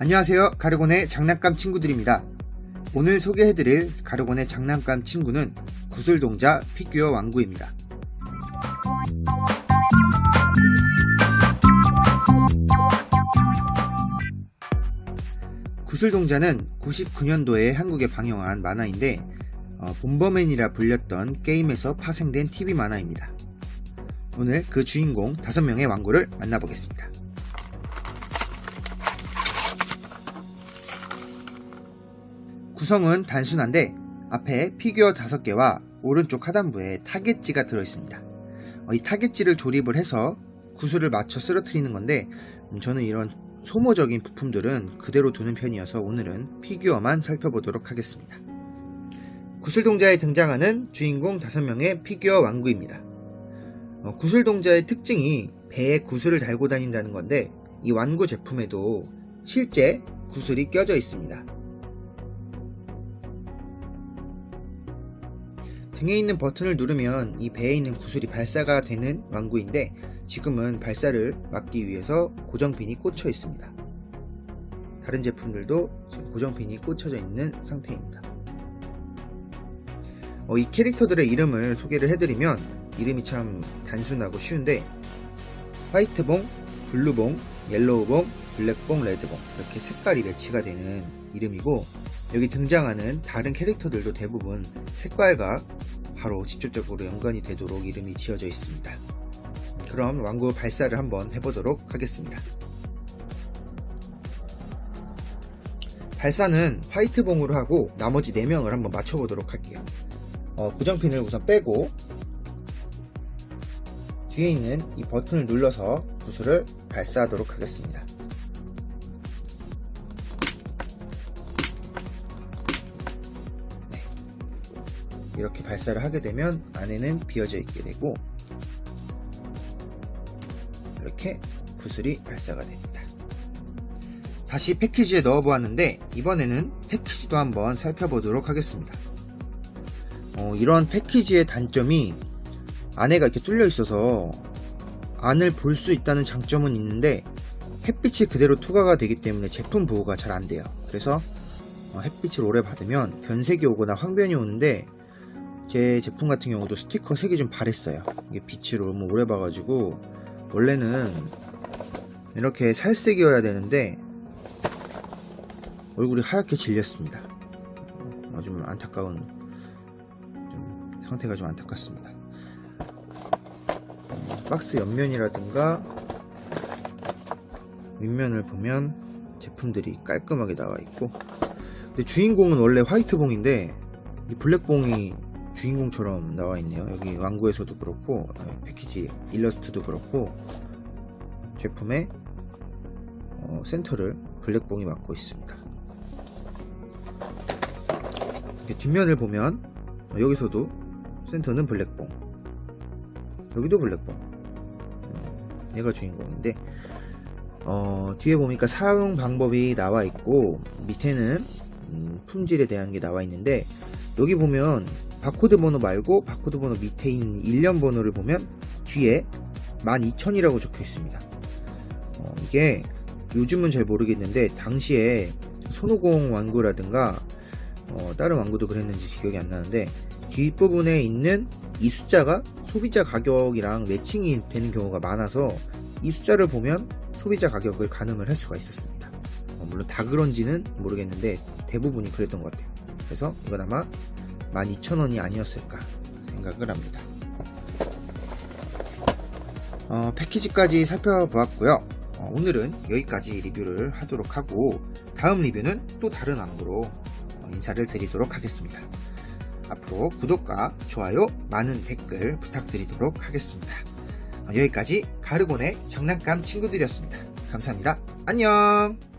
안녕하세요. 가르곤의 장난감 친구들입니다. 오늘 소개해드릴 가르곤의 장난감 친구는 구슬동자 피규어 왕구입니다. 구슬동자는 99년도에 한국에 방영한 만화인데 어, 본버맨이라 불렸던 게임에서 파생된 TV 만화입니다. 오늘 그 주인공 5명의 왕구를 만나보겠습니다. 구성은 단순한데 앞에 피규어 5개와 오른쪽 하단부에 타겟지가 들어있습니다. 어, 이 타겟지를 조립을 해서 구슬을 맞춰 쓰러뜨리는 건데 음, 저는 이런 소모적인 부품들은 그대로 두는 편이어서 오늘은 피규어만 살펴보도록 하겠습니다. 구슬동자에 등장하는 주인공 5명의 피규어 왕구입니다. 어, 구슬동자의 특징이 배에 구슬을 달고 다닌다는 건데 이 완구 제품에도 실제 구슬이 껴져 있습니다. 등에 있는 버튼을 누르면 이 배에 있는 구슬이 발사가 되는 완구인데 지금은 발사를 막기 위해서 고정핀이 꽂혀 있습니다. 다른 제품들도 고정핀이 꽂혀져 있는 상태입니다. 어, 이 캐릭터들의 이름을 소개를 해드리면 이름이 참 단순하고 쉬운데 화이트봉, 블루봉, 옐로우봉, 블랙봉, 레드봉 이렇게 색깔이 매치가 되는 이름이고 여기 등장하는 다른 캐릭터들도 대부분 색깔과 바로 직접적으로 연관이 되도록 이름이 지어져 있습니다. 그럼 왕구 발사를 한번 해보도록 하겠습니다. 발사는 화이트봉으로 하고 나머지 4명을 한번 맞춰보도록 할게요. 어, 고정핀을 우선 빼고 뒤에 있는 이 버튼을 눌러서 구슬을 발사하도록 하겠습니다. 이렇게 발사를 하게 되면 안에는 비어져 있게 되고 이렇게 구슬이 발사가 됩니다. 다시 패키지에 넣어 보았는데 이번에는 패키지도 한번 살펴보도록 하겠습니다. 어, 이런 패키지의 단점이 안에가 이렇게 뚫려 있어서 안을 볼 수 있다는 장점은 있는데 햇빛이 그대로 투과가 되기 때문에 제품 보호가 잘 안 돼요. 그래서 어, 햇빛을 오래 받으면 변색이 오거나 황변이 오는데 제 제품 같은 경우도 스티커 색이 좀 바랬어요. 이게 빛을 너무 오래 봐가지고 원래는 이렇게 살색이어야 되는데 얼굴이 하얗게 질렸습니다. 어, 좀 안타까운 좀 상태가 좀 안타깝습니다. 어, 박스 옆면이라든가 윗면을 보면 제품들이 깔끔하게 나와 있고 근데 주인공은 원래 화이트 봉인데 이 블랙 봉이 주인공처럼 나와 있네요. 여기 왕구에서도 그렇고 어, 패키지 일러스트도 그렇고 제품의 어, 센터를 블랙봉이 맡고 있습니다. 뒷면을 보면 어, 여기서도 센터는 블랙봉 여기도 블랙봉 음, 얘가 주인공인데 어, 뒤에 보니까 사용 방법이 나와 있고 밑에는 음, 품질에 대한 게 나와 있는데 여기 보면 바코드 번호 말고 바코드 번호 밑에 있는 일련 번호를 보면 뒤에 12,000이라고 적혀 있습니다. 어, 이게 요즘은 잘 모르겠는데 당시에 손오공 완구라든가 어, 다른 완구도 그랬는지 기억이 안 나는데 뒷부분에 있는 이 숫자가 소비자 가격이랑 매칭이 되는 경우가 많아서 이 숫자를 보면 소비자 가격을 가늠을 할 수가 있었습니다. 어, 물론 다 그런지는 모르겠는데 대부분이 그랬던 것 같아요. 그래서 이건 아마 12,000원이 아니었을까 생각을 합니다. 어, 패키지까지 살펴보았고요. 어, 오늘은 여기까지 리뷰를 하도록 하고 다음 리뷰는 또 다른 왕구로 어, 인사를 드리도록 하겠습니다. 앞으로 구독과 좋아요, 많은 댓글 부탁드리도록 하겠습니다. 어, 여기까지 가르곤의 장난감 친구들이었습니다. 감사합니다. 안녕!